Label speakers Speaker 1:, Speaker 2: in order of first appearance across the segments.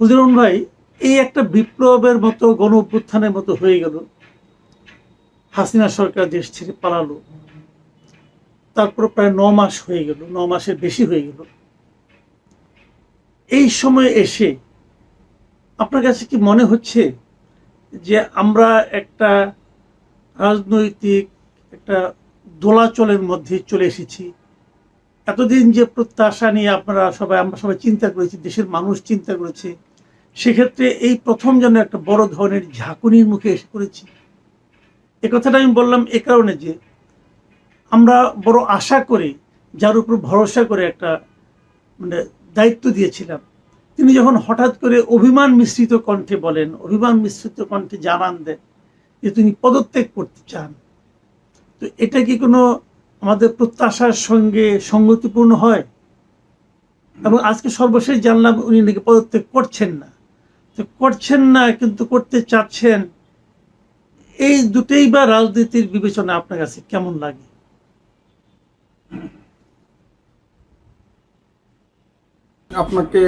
Speaker 1: হুজুরন ভাই, এই একটা বিপ্লবের মতো গণ অভ্যুত্থানের মতো হয়ে গেল। হাসিনা সরকার দেশ ছেড়ে পালালো। তারপর প্রায় ন মাস হয়ে গেল, ন মাসের বেশি হয়ে গেল। এই সময় এসে আপনার কাছে কি মনে হচ্ছে যে আমরা একটা রাজনৈতিক, একটা দোলাচলের মধ্যে চলে এসেছি? এতদিন যে প্রত্যাশা নিয়ে আপনারা সবাই, আমরা সবাই চিন্তা করেছি, দেশের মানুষ চিন্তা করেছে। সেক্ষেত্রে এই প্রথম যেন একটা বড় ধরনের ঝাঁকুনির মুখে এসে পড়েছি। এ কথাটা আমি বললাম এ কারণে যে আমরা বড় আশা করে, যার উপর ভরসা করে একটা মানে দায়িত্ব দিয়েছিলাম। তিনি যখন হঠাৎ করে অভিমান মিশ্রিত কণ্ঠে বলেন, অভিমান মিশ্রিত কণ্ঠে জানান দেন যে তিনি পদত্যাগ করতে চান। তো এটা কি কোনো আমাদের প্রত্যাশার সঙ্গে সঙ্গতিপূর্ণ হয়? এবং আজকে সর্বশেষ জানলাম উনি নাকি পদত্যাগ করছেন না। করছেন না, কিন্তু করতে চাচ্ছেন, এই দুটেই বা রাজনীতির বিবেচনা আপনার কাছে কেমন লাগে?
Speaker 2: আপনাকে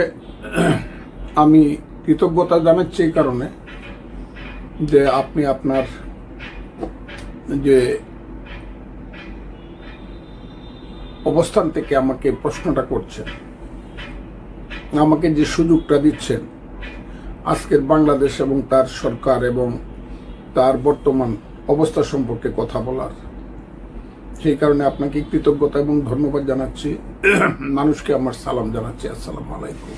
Speaker 2: আমি কৃতজ্ঞতা জানাচ্ছি এই কারণে যে আপনি আপনার যে অবস্থান থেকে আমাকে প্রশ্নটা করছেন, আমাকে যে সুযোগটা দিচ্ছেন আজকের বাংলাদেশ এবং তার সরকার এবং তার বর্তমান অবস্থা সম্পর্কে কথা বলার। সেই কারণে আপনাকে কৃতজ্ঞতা এবং ধন্যবাদ জানাচ্ছি। মানুষকে আমার সালাম জানাচ্ছি। আসসালাম আলাইকুম।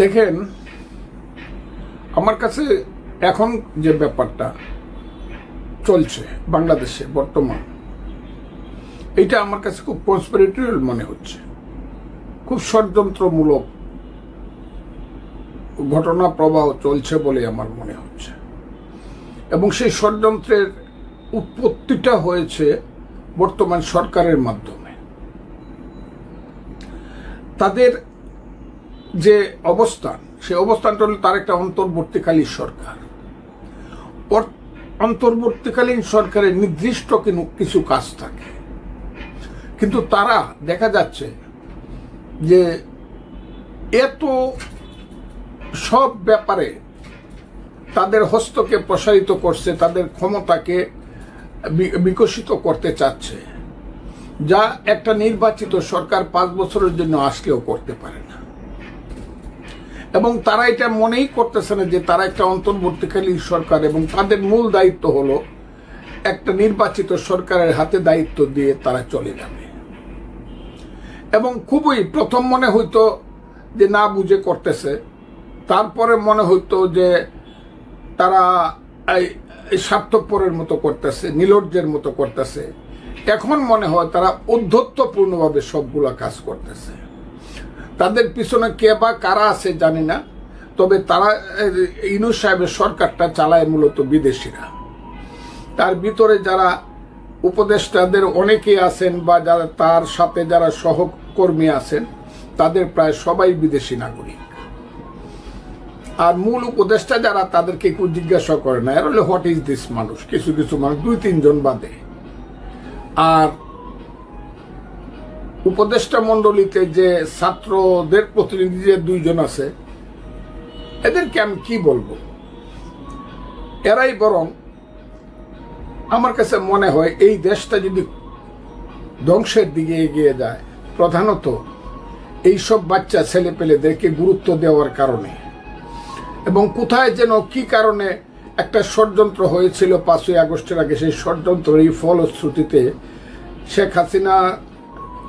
Speaker 2: দেখেন, আমার কাছে এখন যে ব্যাপারটা চলছে বাংলাদেশে বর্তমান, এটা আমার কাছে খুব কনস্পিরেটরিয়াল মনে হচ্ছে। খুব ষড়যন্ত্রমূলক ঘটনা প্রবাহ চলছে বলে আমার মনে হচ্ছে। এবং সেই ষড়যন্ত্রের উৎপত্তিটা হয়েছে বর্তমান সরকারের মাধ্যমে। তাদের যে অবস্থান, সেই অবস্থানটা হল তার একটা অন্তর্বর্তীকালীন সরকার। অন্তর্বর্তীকালীন সরকারের নির্দিষ্ট কিছু কাজ থাকে। কিন্তু তারা দেখা যাচ্ছে যে এত সব ব্যাপারে তাদের হস্তকে প্রসারিত করছে, তাদের ক্ষমতাকে বিকশিত করতে চাচ্ছে, যা একটা নির্বাচিত সরকার পাঁচ বছরের জন্য আসলেও করতে পারে না। এবং তারা এটা মনেই করতেছে না যে তারা একটা অন্তর্বর্তীকালীন সরকার এবং তাদের মূল দায়িত্ব হলো একটা নির্বাচিত সরকারের হাতে দায়িত্ব দিয়ে তারা চলে যাবে। এবং খুবই প্রথম মনে হইতো যে না বুঝে করতেছে তারপরে মনে হইতো যে তারা এই- স্বার্থপরের মতো করতেছে নিলজ্জের মতো করতেছে। এখন মনে হয় তারা অধ্যত্বপূর্ণভাবে সবগুলা কাজ করতেছে। তাদের পিছনে কে বা কারা আছে জানি না, তবে তারা ইনু সাহেবের সরকারটা চালায় মূলত বিদেশিরা। তার ভিতরে যারা উপদেষ্টাদের অনেকেই আছেন বা যারা তার সাথে যারা সহকর্মী আছেন, তাদের প্রায় সবাই বিদেশি নাগরিক। আর মূল উপদেষ্টা যারা তাদেরকে কেউ জিজ্ঞাসা করে না, এর হলে হোয়াট ইজ দিস মানুষ? কিছু কিছু মানুষ, দুই, তিনজন বাদে। আর উপদেষ্টা মণ্ডলীতে যে ছাত্রদের প্রতিনিধি যে দুইজন আছে, এদেরকে আমি কি বলব? এরাই বরং আমার কাছে মনে হয় এই দেশটা যদি ধ্বংসের দিকে এগিয়ে যায়, প্রধানত এইসব বাচ্চা ছেলে পেলেদেরকে গুরুত্ব দেওয়ার কারণে। এবং কোথায় যেন কি কারণে একটা ষড়যন্ত্র হয়েছিল পাঁচই আগস্টের আগে, সেই ষড়যন্ত্রের এই ফলশ্রুতিতে শেখ হাসিনা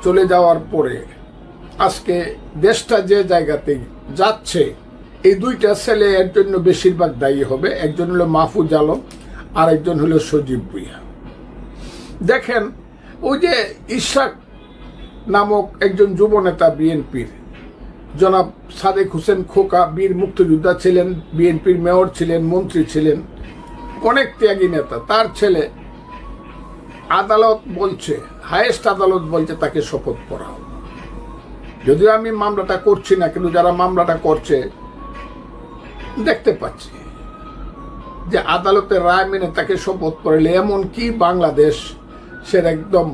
Speaker 2: চলে যাওয়ার পরে আজকে দেশটা যে জায়গাতে যাচ্ছে, এই দুইটা ছেলে এর জন্য বেশিরভাগ দায়ী হবে। একজন হলো মাহফুজ আলম আর একজন হলো সজীব ভুইয়া। দেখেন, ওই যে ইশাক নামক একজন যুবনেতা বিএনপির জনাব সাদেক হোসেন খোকা, বীর মুক্তিযোদ্ধা ছিলেন, বিএনপির মেয়র ছিলেন, মন্ত্রী ছিলেন, অনেক ত্যাগী নেতা। তার ছেলে আদালত বলছে, হায়েস্ট আদালত বলছে তাকে শপথ পড়াও যদিও আমি মামলাটা করছি না, কিন্তু যারা মামলাটা করছে, দেখতে পাচ্ছি যে আদালতের রায় মেনে তাকে শপথ পড়ালে এমন কি বাংলাদেশ সে একদম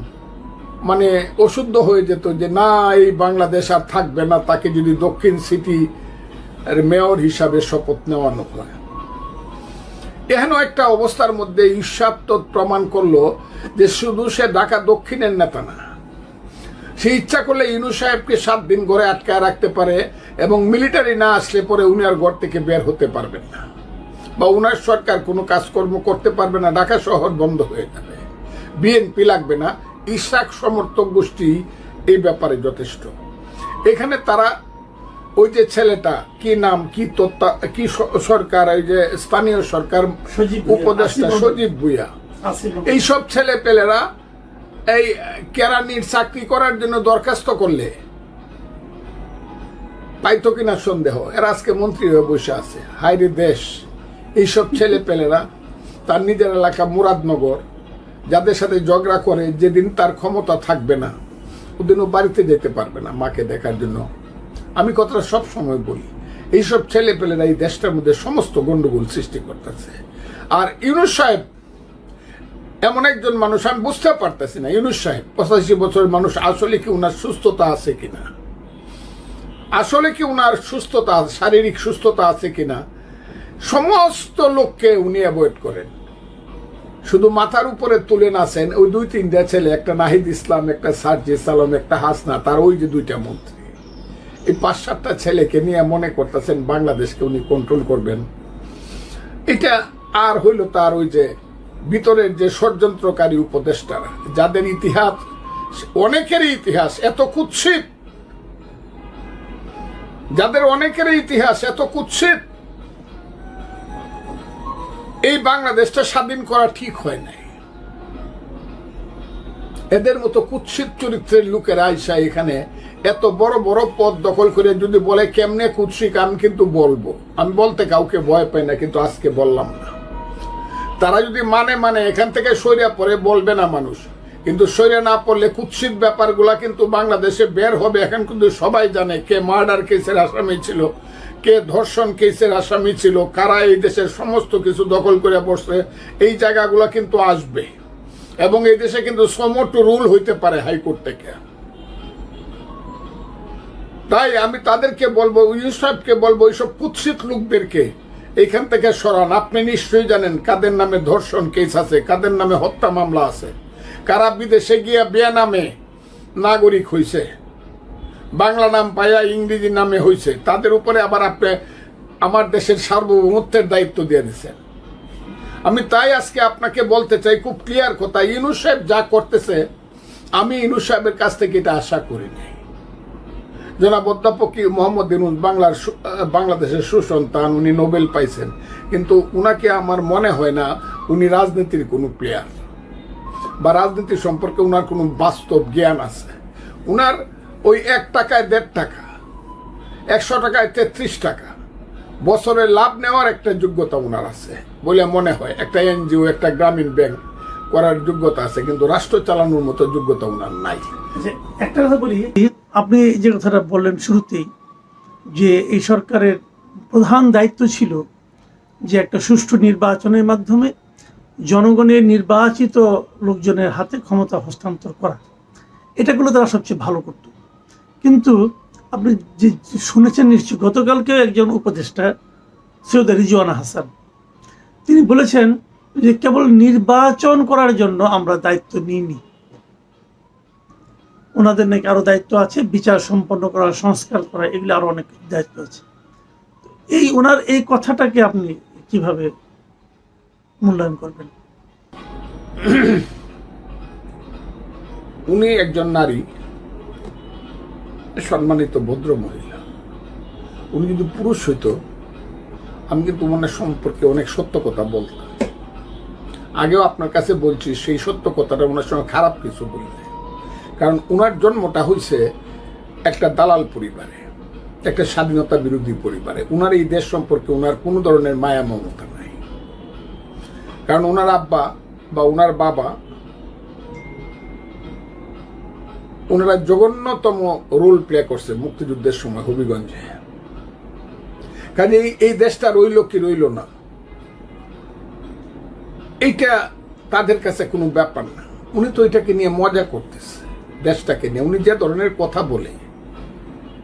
Speaker 2: মানে অশুদ্ধ হয়ে যেত যে, না, এই বাংলাদেশ আর থাকবে না। তাকে যদি দক্ষিণ সিটি মেয়র হিসাবে শপথ নেওয়ানো হয় এহেন একটা অবস্থার মধ্যে ঈর্ষাত্মক প্রমাণ করল যে, শুধু সে ঢাকা দক্ষিণের নেতা না, সে ইচ্ছা করলে ইনু সাহেবকে সাত দিন ঘরে আটকায় রাখতে পারে এবং মিলিটারি না আসলে পরে উনি আর ঘর থেকে বের হতে পারবেন না বা উনার সরকার কোনো কাজকর্ম করতে পারবে না, ঢাকা শহর বন্ধ হয়ে যাবে, বিএনপি লাগবে না। ইশাক সমর্থক গোষ্ঠী এই ব্যাপারে যথেষ্ট। এখানে তারা ওই যে ছেলেটা কি নাম কি তত্ত্বা কি সরকার এই যে স্থানীয় সরকার উপদেষ্টা সজীব ভুইয়া। এইসব ছেলে পেলেরা এই কেরানির চাকরি করার জন্য দরখাস্ত করলে পাইতো কিনা সন্দেহ। এরা আজকে মন্ত্রী হয়ে বসে আছে। হাইরে দেশ। এইসব ছেলে পেলেরা তার নিজের এলাকা মুরাদনগর যাদের সাথে ঝগড়া করে, যেদিন তার ক্ষমতা থাকবে না ওদিন ও বাড়িতে যেতে পারবে না মাকে দেখার জন্য। আমি কথাটা সব সময় বলি, এইসব ছেলে পেলেরা এই দেশটার মধ্যে সমস্ত গন্ডগোল সৃষ্টি করতেছে। আর ইউনুস সাহেব, এমন একজন মানুষ, আমি বুঝতে পারতেছি না, ইউনুস সাহেব, পঁচাশি বছরের মানুষ, আসলে কি উনার সুস্থতা আছে কিনা? আসলে কি উনার সুস্থতা, শারীরিক সুস্থতা আছে কিনা? সমস্ত লোককে উনি অ্যাভয়েড করেন। শুধু মাথার উপরে তুলে নাচেন ওই দুই তিনটা ছেলে, একটা নাহিদ ইসলাম, একটা সার্জিস আলম একটা হাসনা, তার ওই যে দুইটা মন্ত্রী। এই পাঁচ সাতটা ছেলেকে নিয়ে মনে করতেছেন বাংলাদেশকে উনি কন্ট্রোল করবেন। এটা আর হইল তার ওই যে ভিতরের যে ষড়যন্ত্রকারী উপদেষ্টারা, যাদের ইতিহাস, অনেকেরই ইতিহাস এত কুৎসিত। যাদের অনেকেরই ইতিহাস এত কুৎসিত। এই বাংলাদেশটা স্বাধীন করা ঠিক হয় নাই। এদের মতো কুৎসিত চরিত্রের লোকেরা আইসা এখানে এত বড় বড় পদ দখল করে যদি বলে, কেমনে কুৎসিক আমি কিন্তু বলব? আমি বলতে কাউকে ভয় পাই না, কিন্তু আজকে বললাম না। তারা যদি মানে মানে এখান থেকে সরিয়া পরে বলবে না মানুষ কিন্তু সরিয়া না পড়লে কুৎসিত ব্যাপারগুলা কিন্তু বাংলাদেশে বের হবে। এখন কিন্তু সবাই জানে কে মার্ডার কেসের আসামি ছিল, কে ধর্ষণ কেসের আসামি ছিল, কারা এই দেশের সমস্ত কিছু দখল করে বসছে, এই জায়গাগুলো কিন্তু আসবে। এবং এই দেশে কিন্তু সমটু রুল হইতে পারে হাইকোর্ট থেকে। তাই আমি তাদেরকে বলব, ইউনুস সাহেবকে বলব, এইসব কুৎসিত লোকদেরকে এইখান থেকে সরান। আপনি নিশ্চয়ই জানেন কাদের নামে ধর্ষণ কেস আছে, কাদের নামে হত্যা মামলা আছে। কারা বিদেশে গিয়া বিয়া নামে নাগরিক হইছে। বাংলা নাম পাইয়া ইংরেজি নামে হইছে। তাদের উপরে আবার আপনি আমার দেশের সার্বভৌমত্বের দায়িত্ব দিয়ে দিচ্ছেন আমি তাই আজকে আপনাকে বলতে চাই, খুব ক্লিয়ার কথা, ইনু সাহেব যা করতেছে, আমি ইনু সাহেবের কাছ থেকে এটা আশা করিনি। জনাব অধ্যাপক মোহাম্মদ ইনুস বাংলার বাংলাদেশের সুসন্তান, উনি নোবেল পাইছেন। কিন্তু উনাকে আমার মনে হয় না উনি রাজনীতির কোনো প্লেয়ার বা রাজনীতি সম্পর্কে উনার কোনো বাস্তব জ্ঞান আছে? উনার ওই এক টাকায় দেড় টাকা একশো টাকায় তেত্রিশ টাকা বছরে লাভ নেওয়ার একটা যোগ্যতা উনার আছে বলে মনে হয়। একটা এনজিও একটা গ্রামীণ ব্যাংক করার যোগ্যতা আছে কিন্তু রাষ্ট্র চালানোর মতো যোগ্যতা উনার নাই।
Speaker 1: আচ্ছা, একটা কথা বলি। আপনি যে কথাটা বললেন শুরুতেই যে এই সরকারের প্রধান দায়িত্ব ছিল যে একটা সুষ্ঠু নির্বাচনের মাধ্যমে জনগণের নির্বাচিত লোকজনের হাতে ক্ষমতা হস্তান্তর করা। এটাগুলো তারা সবচেয়ে ভালো করত। কিন্তু আপনি যে শুনেছেন নিশ্চয়ই, গতকালকে একজন উপদেষ্টা, সৈয়দ রিজওয়ানা হাসান, তিনি বলেছেন যে কেবল নির্বাচন করার জন্য আমরা দায়িত্ব নিইনি। ওনাদের নাকি আরও দায়িত্ব আছে, বিচার সম্পন্ন করা, সংস্কার করা, এগুলো আরও অনেক দায়িত্ব আছে। এই ওনার এই কথাটাকে আপনি কীভাবে মূল্যায়ন করবেন।
Speaker 2: উনি একজন নারী, সম্মানিত ভদ্র মহিলা। উনি যদি পুরুষ হইতো, আমি কিন্তু ওনার সম্পর্কে অনেক সত্য কথা বলতাম। আগেও আপনার কাছে বলছি, সেই সত্য কথাটা ওনার সঙ্গে খারাপ কিছু বলি নাই। কারণ ওনার জন্মটা হয়েছে একটা দালাল পরিবারে, একটা স্বাধীনতা বিরোধী পরিবারে। ওনার এই দেশ সম্পর্কে ওনার কোনো ধরনের মায়া মমতা কারণ ওনার আব্বা বা ওনার বাবা ওনারা জঘন্যতম রোল প্লে করছে মুক্তিযুদ্ধের সময় হবিগঞ্জে। কাজে এই- দেশটা রইল কি রইল না। এইটা তাদের কাছে কোনো ব্যাপার না। উনি তো এটাকে নিয়ে মজা করতেছে, দেশটাকে নিয়ে। উনি যে ধরনের কথা বলে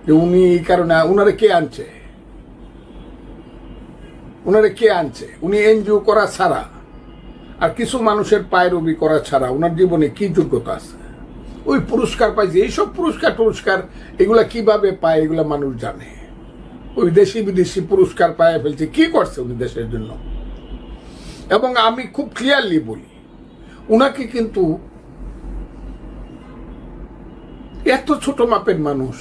Speaker 2: যে উনি এই কারণে উনারে কে আনছে? উনারে কে আনছে? উনি এনজিও করা ছাড়া আর কিছু মানুষের পায়রবি করা ছাড়া ওনার জীবনে কি যোগ্যতা আছে? ওই পুরস্কার পাইছে এইসব পুরস্কার টুরস্কার, এগুলা কীভাবে পায়, এগুলা মানুষ জানে। ওই দেশি বিদেশি পুরস্কার পায় ফেলছে, কি করছে উনি দেশের জন্য? এবং আমি খুব ক্লিয়ারলি বলি, উনাকে কিন্তু এত ছোট মাপের মানুষ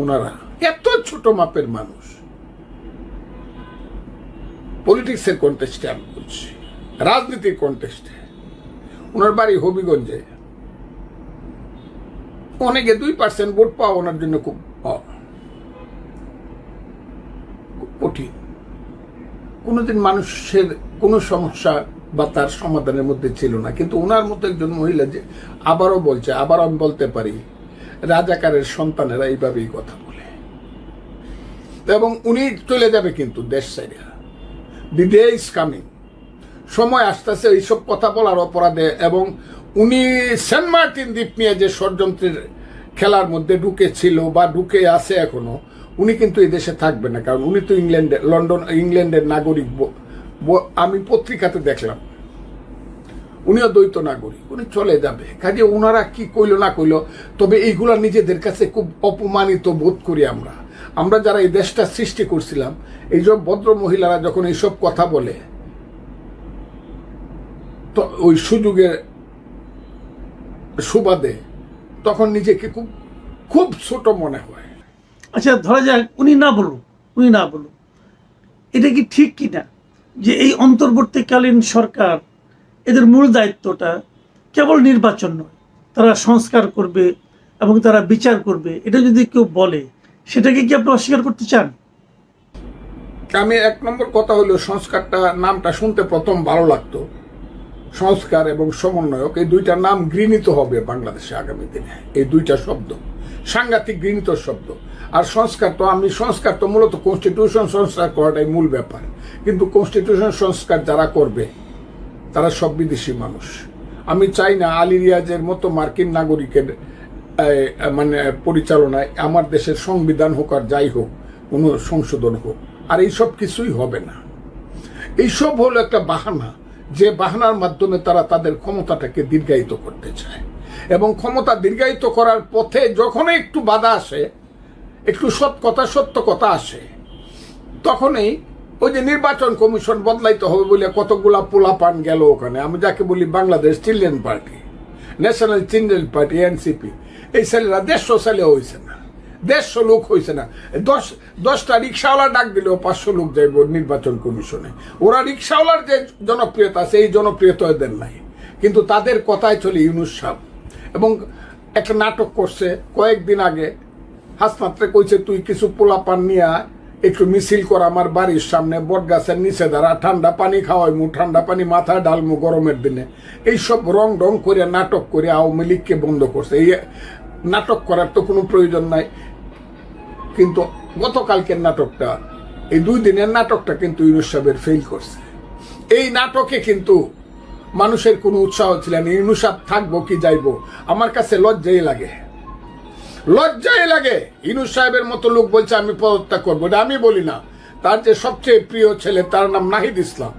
Speaker 2: ওনারা এত ছোট মাপের মানুষ। পলিটিক্সের কন্টেস্টে আমি বলছি। রাজনীতির কন্টেস্টে ওনার বাড়ি হবিগঞ্জে। অনেকে দুই পার্সেন্ট ভোট পাওয়া ওনার জন্য খুব কঠিন। কোনোদিন মানুষের কোনো সমস্যা বা তার সমাধানের মধ্যে ছিল না। কিন্তু ওনার মতো একজন মহিলা যে আবারও বলছে, আবার আমি বলতে পারি, রাজাকারের সন্তানেরা এইভাবেই কথা বলে। এবং উনি চলে যাবে কিন্তু দেশ সাইডে ইজ কামিং। সময় আসতেছে এইসব কথা বলার অপরাধে এবং উনি সেন্ট মার্টিন দ্বীপ নিয়ে যে ষড়যন্ত্রের খেলার মধ্যে ঢুকে ছিল বা ঢুকে আছে এখনও, উনি কিন্তু এই দেশে থাকবে না, কারণ উনি তো ইংল্যান্ডে, লন্ডন, ইংল্যান্ডের নাগরিক আমি পত্রিকাতে দেখলাম। উনিও দ্বৈত নাগরিক, উনি চলে যাবে। কাজে ওনারা কি কইলো না কইল, তবে এইগুলা নিজেদের কাছে খুব অপমানিত বোধ করি আমরা। আমরা যারা এই দেশটা সৃষ্টি করছিলাম এইসব ভদ্র মহিলারা যখন এইসব কথা বলে তো ওই সুযোগের সুবাদে তখন নিজেকে খুব খুব ছোট মনে হয়।
Speaker 1: আচ্ছা ধরা যাক উনি না বলুন উনি না বলুন। এটা কি ঠিক কিনা? যে এই অন্তর্বর্তীকালীন সরকার এদের মূল দায়িত্বটা কেবল নির্বাচন নয় তারা সংস্কার করবে এবং তারা বিচার করবে এটা যদি কেউ বলে সেটাকে কি আপনি অস্বীকার করতে চান?
Speaker 2: আমি এক নম্বর কথা হলো সংস্কারটা নামটা শুনতে প্রথম ভালো লাগতো। সংস্কার এবং সমন্বয়ক, এই দুইটা নাম গৃহীত হবে বাংলাদেশে আগামী দিনে। এই দুইটা শব্দ। সাংঘাতিক গৃহীত শব্দ। আর সংস্কার তো আমি, সংস্কার তো মূলত কনস্টিটিউশন সংস্কার করাটাই মূল ব্যাপার। কিন্তু কনস্টিটিউশন সংস্কার যারা করবে, তারা সব বিদেশি মানুষ। আমি চাই না আলী রিয়াজের মতো মার্কিন নাগরিকের মানে পরিচালনায় আমার দেশের সংবিধান হোক আর যাই হোক, কোনো সংশোধন হোক। আর এইসব কিছুই হবে না। এইসব হলো একটা বাহানা। যে বাহানার মাধ্যমে তারা তাদের ক্ষমতাটাকে দীর্ঘায়িত করতে চায়। এবং ক্ষমতা দীর্ঘায়িত করার পথে যখনই একটু বাধা আসে, একটু সৎ কথা, সত্য কথা আসে, তখনই ওই যে নির্বাচন কমিশন বদলাইতে হবে বলে কতগুলা পোলা পান গেল ওখানে। আমি যাকে বলি Bangladesh children party, national children party, NCP. এই ছেলেরা দেড়শো ছেলে হয়েছে না। দেড়শো লোক হয়েছে না। দশ, দশটা রিক্সাওয়ালা ডাক দিলেও পাঁচশো লোক যাইব নির্বাচন কমিশনে। ওরা রিক্সাওয়ালার যে জনপ্রিয়তা এই জনপ্রিয়তা এদের নাই। কিন্তু তাদের কথায় চলে ইউনুস সাহ এবং একটা নাটক করছে, কয়েকদিন আগে। হাসপাতালে কইছে, তুই কিছু পোলা পান নিয়ে, একটু মিছিল কর, আমার বাড়ির সামনে বট গাছের নিচে দাঁড়া। ঠান্ডা পানি খাওয়াই মু ঠান্ডা পানি মাথায় ডালমু গরমের দিনে। এইসব রং ডং করে নাটক করে আওয়ামী লীগকে বন্ধ করছে। এই নাটক করার তো কোনো প্রয়োজন নাই। কিন্তু গতকালকের নাটকটা, এই দুই দিনের নাটকটা কিন্তু ইউনুস সাহেবের ফেল করছে। এই নাটকে কিন্তু মানুষের কোনো উৎসাহ ছিল না, ইউনুস সাহেব থাকব কি যাইবো? আমার কাছে লজ্জাই লাগে। লজ্জাই লাগে। ইনুস সাহেবের মতো লোক বলছে, আমি পদত্যাগ করব। এটা আমি বলি না। তার যে সবচেয়ে প্রিয় ছেলে, তার নাম নাহিদ ইসলাম।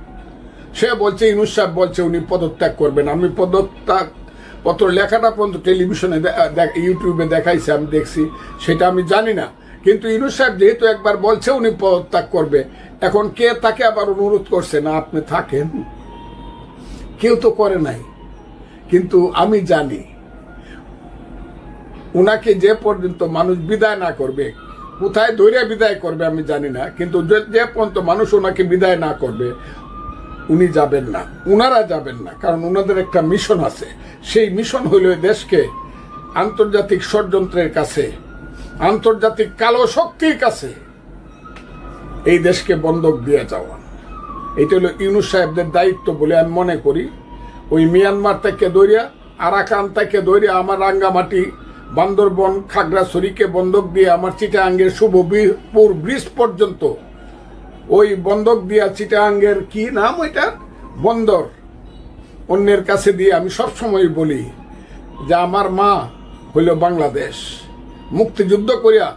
Speaker 2: সে বলছে ইনুস সাহেব বলছে উনি পদত্যাগ করবেন। আমি পদত্যাগ পত্র লেখাটা পর্যন্ত টেলিভিশনে ইউটিউবে দেখাইছে, আমি দেখছি। সেটা আমি জানি না। কিন্তু ইনুস সাহেব যেহেতু একবার বলছে, উনি পদত্যাগ করবে। এখন কে তাকে আবার অনুরোধ করছে? না, আপনি থাকেন। কেউ তো করে নাই। কিন্তু আমি জানি, উনাকে যে পর্যন্ত মানুষ বিদায় না করবে, কোথায় দৈরে বিদায় করবে আমি জানি না, কিন্তু যে পর্যন্ত মানুষ ওনাকে বিদায় না করবে, উনি যাবেন না। উনারা যাবেন না, কারণ ওনাদের একটা মিশন আছে। সেই মিশন হইল দেশকে আন্তর্জাতিক ষড়যন্ত্রের কাছে আন্তর্জাতিক কালো শক্তির কাছে এই দেশকে বন্ধক দিয়ে যাওয়া। এটা হলো ইউনুস সাহেবদের দায়িত্ব বলে আমি মনে করি। ওই মিয়ানমার থেকে দৌড়িয়া আরাকান থেকে দৌড়িয়া আমার রাঙ্গামাটি, বান্দরবন, খাগড়াছড়িকে বন্ধক দিয়ে আমার চিটাঙ্গের শুভপুর ব্রিজ পর্যন্ত। ওই বন্ধক দিয়া চিটাঙ্গের কি নাম ওইটা? বন্দর। অন্যের কাছে দিয়ে আমি সবসময় বলি যে আমার মা হইল বাংলাদেশ। মুক্তিযুদ্ধ করিয়া,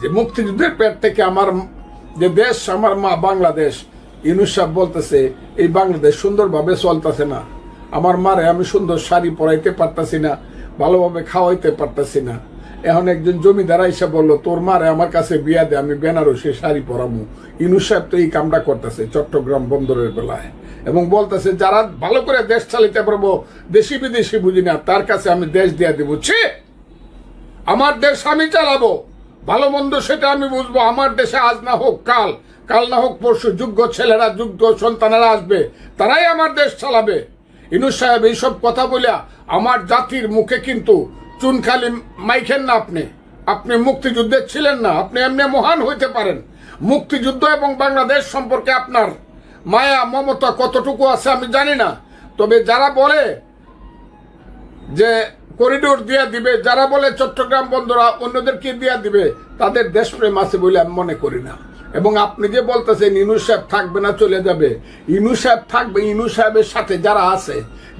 Speaker 2: যে মুক্তিযুদ্ধের পেট থেকে আমার, যে দেশ, আমার মা বাংলাদেশ, ইউনুস সাহেব বলতেছে, এই বাংলাদেশ সুন্দরভাবে চলতেছে না। আমার মারে আমি সুন্দর শাড়ি পরাইতে পারতাছি না, ভালোভাবে খাওয়াইতে পারতাছি না। এখন একজন জমিদার এসে বলল, তোর মারে আমার কাছে বিয়া দে, আমি বেনারসে শাড়ি পরামু। ইউনুস সাহেব তো এই কামটা করতেছে চট্টগ্রাম বন্দরের বেলায় এবং বলতেছে, যারা ভালো করে দেশ চালিতে পারব, দেশি বিদেশি বুঝি না, তার কাছে আমি দেশ দিয়া দিব। ছি! আমার দেশ আমি চালাবো। ভালো মন্দ সেটা আমি বুঝব। আমার দেশে আজ না হোক কাল কাল না হোক পরশু যোগ্য ছেলেরা, যোগ্য সন্তানেরা আসবে। তারাই আমার দেশ চালাবে। ইনুস সাহেব, এইসব কথা বলিয়া আমার জাতির মুখে কিন্তু চুনখালি মাইখেন না আপনি। আপনি মুক্তিযুদ্ধে ছিলেন না, আপনি এমনি মহান হইতে পারেন। মুক্তিযুদ্ধ এবং বাংলাদেশ সম্পর্কে আপনার মায়া, মমতা কতটুকু আছে আমি জানি না। তবে যারা বলে যে করিডোর দিয়ে দিবে, যারা বলে চট্টগ্রাম বন্দরা অন্যদেরকে দিয়ে দিবে, তাদের দেশপ্রেম আছে বলে আমি মনে করি না। এবং আপনি যে বলতেছেন, ইনু সাহেব থাকবে না, চলে যাবে। ইনু সাহেব থাকবে, ইনু সাহেবের সাথে যারা আছে,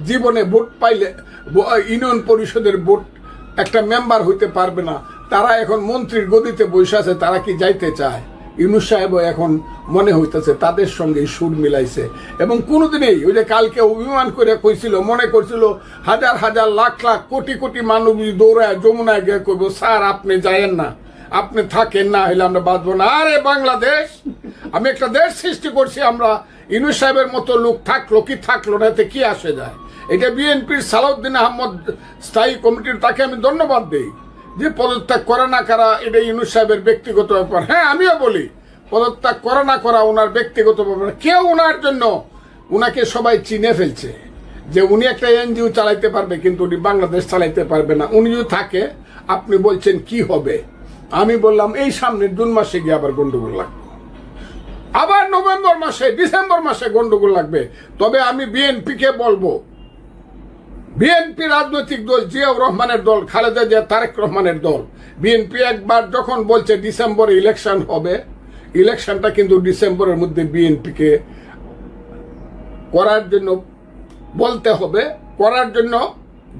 Speaker 2: জীবনে ভোট পাইলে ইউনিয়ন পরিষদের ভোট একটা মেম্বার হইতে পারবে না। তারা এখন মন্ত্রীর গদিতে বসে আছে, তারা কি যাইতে চায়? ইউনুস সাহেবও এখন মনে হইতেছে তাদের সঙ্গে সুর মিলাইছে। এবং কোনোদিনই ওই যে কালকে অভিমান করে কইছিল, মনে করছিল, হাজার হাজার লাখ লাখ কোটি কোটি মানুষ দৌড়ায়, যমুনায় গিয়ে কইব, স্যার, আপনি যায়েন না। আপনি থাকেন না হলে আমরা বাঁচবো না। আরে বাংলাদেশ, আমি একটা দেশ সৃষ্টি করছি, আমরা ইউনুস সাহেবের মতো লোক থাকল কি থাকল না, এতে কি আসে যায়? এটা বিএনপির সালাউদ্দিন আহমদ স্থায়ী কমিটির, তাকে আমি ধন্যবাদ দিই। যে পদত্যাগ করা না করা, এটা ইউনুস সাহেবের ব্যক্তিগত ব্যাপার। হ্যাঁ আমিও বলি, পদত্যাগ করা না করা ওনার ব্যক্তিগত ব্যাপার। কেউ ওনার জন্য ওনাকে সবাই চিনে ফেলছে যে উনি একটা এনজিও চালাইতে পারবে, কিন্তু উনি বাংলাদেশ চালাইতে পারবে না। উনি যদি থাকে, আপনি বলছেন কি হবে? আমি বললাম, এই সামনের জুন মাসে গিয়ে আবার গন্ডগোল লাগবে। আবার নভেম্বর মাসে, ডিসেম্বর মাসে গন্ডগোল লাগবে। তবে আমি বিএনপিকে বলব বিএনপি রাজনৈতিক দল জিয়াউর রহমানের দল, খালেদা জিয়া, তারেক রহমানের দল। বিএনপি একবার যখন বলছে ডিসেম্বরে ইলেকশন হবে, ইলেকশনটা কিন্তু ডিসেম্বরের মধ্যে বিএনপিকে করার জন্য বলতে হবে, করার জন্য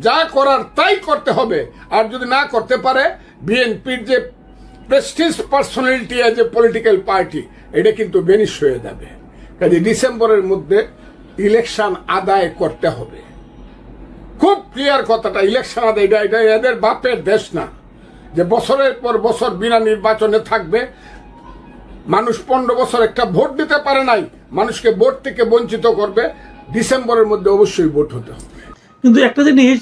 Speaker 2: যা করার তাই করতে হবে। আর যদি না করতে পারে, বিএনপির যে prestige personality as a political party এটা কিন্তু বেনিশ হয়ে যাবে। কাজে ডিসেম্বরের মধ্যে ইলেকশন আদায় করতে হবে। খুব ক্লিয়ার কথাটা ইলেকশন এটা এটা, এদের বাপের দেশ না। যে বছরের পর বছর বিনা নির্বাচনে থাকবে, মানুষ পনেরো বছর একটা ভোট দিতে পারে নাই, মানুষকে ভোট থেকে বঞ্চিত করবে, ডিসেম্বরের মধ্যে অবশ্যই ভোট হতে হবে।
Speaker 1: কিন্তু একটা জিনিস,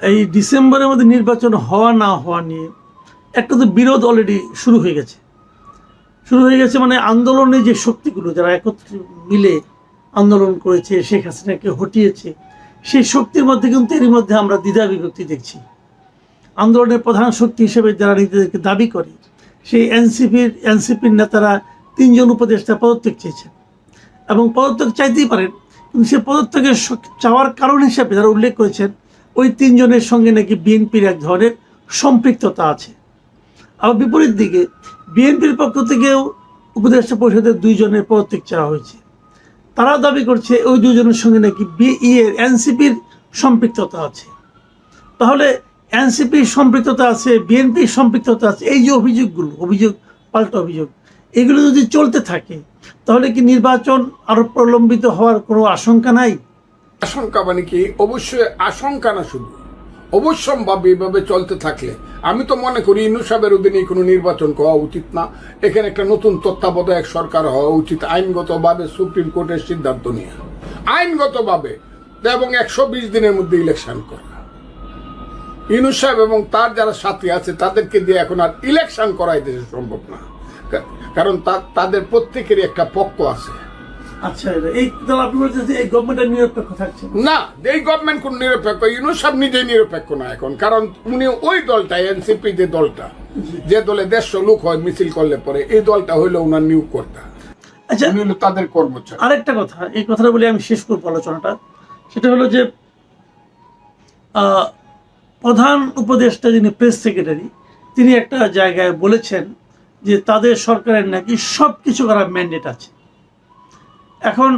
Speaker 1: এই ডিসেম্বরের মধ্যে নির্বাচন হওয়া না হওয়া নিয়ে একটা তো বিরোধ অলরেডি শুরু হয়ে গেছে। শুরু হয়ে গেছে মানে আন্দোলনের যে শক্তিগুলো, যারা একত্রে মিলে আন্দোলন করেছে, শেখ হাসিনাকে হটিয়েছে সেই শক্তির মধ্যে কিন্তু এরই মধ্যে আমরা দ্বিধা বিভক্তি দেখছি। আন্দোলনের প্রধান শক্তি হিসেবে যারা নিজেদেরকে দাবি করে, সেই এনসিপির এনসিপির নেতারা তিনজন উপদেষ্টা পদত্যাগ চেয়েছেন। এবং পদত্যাগ চাইতেই পারেন, কিন্তু সে পদত্যাগের চাওয়ার কারণ হিসেবে যারা উল্লেখ করেছেন, ওই তিনজনের সঙ্গে নাকি বিএনপির এক ধরনের সম্পৃক্ততা আছে। আবার বিপরীত দিকে, বিএনপির পক্ষ থেকেও উপদেষ্টা পরিষদের দুইজনের পদত্যাগ চাওয়া হয়েছে। তারাও দাবি করছে ওই দুজনের সঙ্গে নাকি বিএর এনসিপির সম্পৃক্ততা আছে। তাহলে এনসিপির সম্পৃক্ততা আছে, বিএনপির সম্পৃক্ততা আছে, এই যে অভিযোগগুলো, অভিযোগ, পাল্টা অভিযোগ, এগুলো যদি চলতে থাকে, তাহলে কি নির্বাচন আরও প্রলম্বিত হওয়ার কোনো আশঙ্কা নাই?
Speaker 2: আশঙ্কা মানে কি? অবশ্যই আশঙ্কা না শুধু। অবশ্যম্ভাবী এভাবে চলতে থাকলে, আমি তো মনে করি ইনু সাহেবের অধীনে কোনো নির্বাচন হওয়া উচিত না। এখানে একটা নতুন তত্ত্বাবধায়ক সরকার হওয়া উচিত আইনগতভাবে সুপ্রিম কোর্টের সিদ্ধান্ত নিয়ে। আইনগতভাবে এবং একশো বিশ দিনের মধ্যে ইলেকশন করা। ইনু সাহেব এবং তার যারা সাথী আছে, তাদেরকে দিয়ে এখন আর ইলেকশন করাই দেশে সম্ভব না। কারণ তাদের প্রত্যেকেরই একটা পক্ষ আছে।
Speaker 1: আচ্ছা এই তাহলে আপনি বলছেন যে এই নিরপেক্ষ থাকছে
Speaker 2: না? এই গভর্নমেন্ট কোন নিরপেক্ষ? নিজেই নিরপেক্ষ না এখন। কারণ উনি ওই দলটা এনসিপি যে দলটা যে দলে দেড়শো লোক হয় মিছিল করলে পরে এই দলটা হইল
Speaker 1: আচ্ছা
Speaker 2: উনি হলো তাদের কর্মচারী।
Speaker 1: আরেকটা কথা এই কথাটা বলে আমি শেষ করব আলোচনাটা। সেটা হলো যে প্রধান উপদেষ্টা যিনি প্রেস সেক্রেটারি তিনি একটা জায়গায় বলেছেন যে তাদের সরকারের নাকি সব কিছু করার ম্যান্ডেট আছে। এখন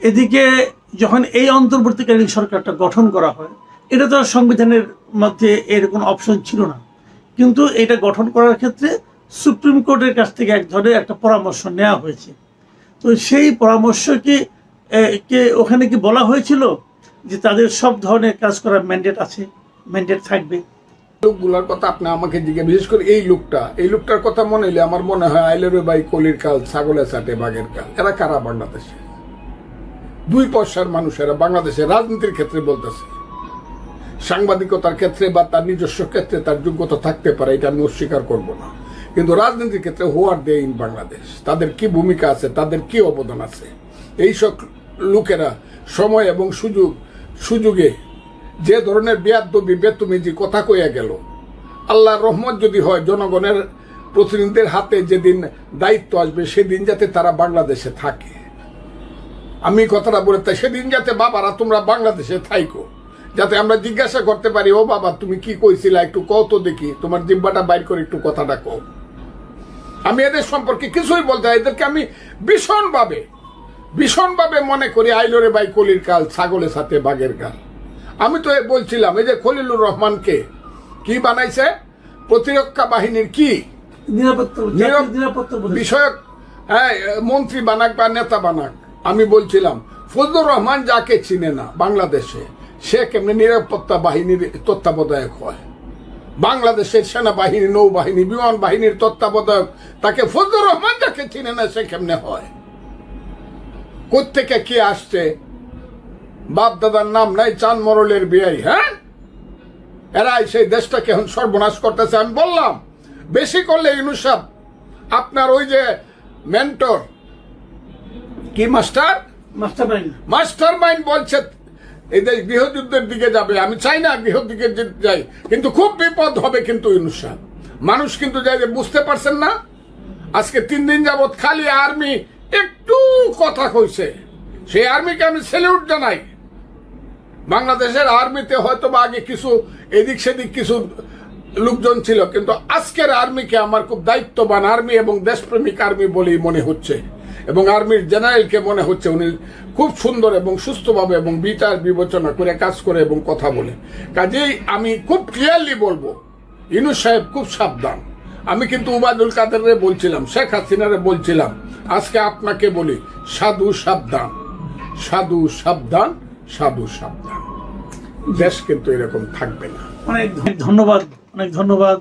Speaker 1: এদিকে যখন এই অন্তর্বর্তীকালীন সরকারটা গঠন করা হয়, এটা তো সংবিধানের মধ্যে এর কোনো অপশন ছিল না। কিন্তু এটা গঠন করার ক্ষেত্রে সুপ্রিম কোর্টের কাছ থেকে এক ধরনের একটা পরামর্শ নেওয়া হয়েছে। তো সেই পরামর্শ কি কে, ওখানে কি বলা হয়েছিল যে তাদের সব ধরনের কাজ করার ম্যান্ডেট আছে ম্যান্ডেট থাকবে?
Speaker 2: লোকগুলোর কথা আপনি আমাকে জিজ্ঞেস বিশেষ করে এই লোকটা, এই লোকটার কথা মনে হলে আমার মনে হয় আইলের বাই কলির কাল, ছাগলের সাথে বাঘের কাল, এরা কারা বাংলাদেশে? দুই পয়সার মানুষেরা বাংলাদেশে রাজনীতির ক্ষেত্রে বলতেছে। সাংবাদিকতার ক্ষেত্রে বা তার নিজস্ব ক্ষেত্রে তার যোগ্যতা থাকতে পারে, এটা আমি অস্বীকার করব না। কিন্তু রাজনীতির ক্ষেত্রে হোয়ার দে ইন বাংলাদেশ তাদের কি ভূমিকা আছে? তাদের কি অবদান আছে? এইসব লোকেরা সময় এবং সুযোগ, সুযোগে যে ধরনের বেয়াদবি, বেতুমিজি কথা কইয়া গেল, আল্লাহর রহমত যদি হয়, জনগণের প্রতিনিধিদের হাতে যেদিন দায়িত্ব আসবে, সেদিন যাতে তারা বাংলাদেশে থাকে। আমি কথাটা বলে তাই সেদিন যাতে বাবারা তোমরা বাংলাদেশে থাইকো। যাতে আমরা জিজ্ঞাসা করতে পারি ও বাবা তুমি কি কইছিলা একটু কও তো দেখি তোমার জিব্বাটা বাইর করে একটু কথাটা কও। আমি এদের সম্পর্কে কিছুই বলতে এদেরকে আমি ভীষণভাবে ভীষণভাবে মনে করি আইলোরে বাই কলির কাল ছাগলের সাথে বাঘের কাল। আমি তো এ বলছিলাম এই যে খলিলুর রহমানকে কি বানাইছে? প্রতিরক্ষা বাহিনীর কি?
Speaker 1: নিরাপত্তা।
Speaker 2: বিষয়ক হ্যাঁ মন্ত্রী বানাক বা নেতা বানাক। আমি বলছিলাম, ফজলুর রহমান যাকে চিনে না বাংলাদেশে, সে কেমনে নিরাপত্তা বাহিনীর তত্ত্বাবধায়ক হয়? বাংলাদেশের সেনাবাহিনী, নৌবাহিনী বিমান বাহিনীর তত্ত্বাবধায়ক, তাকে ফজলুর রহমান যাকে চিনে না, সে কেমনে হয়? কোত্থেকে কে আসছে? বাপ দাদার নাম নাই চান মরলের বিয়াই হ্যাঁ? এরা সেই দেশটাকে এখন সর্বনাশ করতেছে। আমি বললাম, বেশি করলে ইনুসাব আপনার ওই যে মেন্টর কি মাস্টার?
Speaker 1: মাস্টার মাইন্ড
Speaker 2: বলছে এই দেশ গৃহযুদ্ধের দিকে যাবে। আমি চাই না গৃহদিকে যাই। কিন্তু খুব বিপদ হবে কিন্তু ইনুসাব মানুষ কিন্তু যাই যে বুঝতে পারছেন না। আজকে তিন দিন যাবৎ খালি আর্মি একটু কথা কইছে। সেই আর্মিকে আমি স্যালিউট জানাই। বাংলাদেশের আর্মিতে হয়তো বা আগে কিছু এদিক সেদিক কিছু লোকজন ছিল কিন্তু আজকের আর্মিকে আমার খুব দায়িত্ববান আর্মি এবং দেশপ্রেমিক আর্মি বলেই মনে হচ্ছে। এবং আর্মির জেনারেলকে মনে হচ্ছে উনি খুব সুন্দর এবং সুস্থভাবে এবং বিচার বিবেচনা করে কাজ করে এবং কথা বলে। কাজেই আমি খুব ক্লিয়ারলি বলব, ইনু সাহেব খুব সাবধান। আমি কিন্তু উবায়দুল কাদেরে বলছিলাম, শেখ হাসিনারে বলছিলাম, আজকে আপনাকে বলি, সাধু সাবধান সাধু সাবধান সাধু সাবধান। দেশ কিন্তু এরকম থাকবে না।
Speaker 1: অনেক ধন্যবাদ অনেক ধন্যবাদ।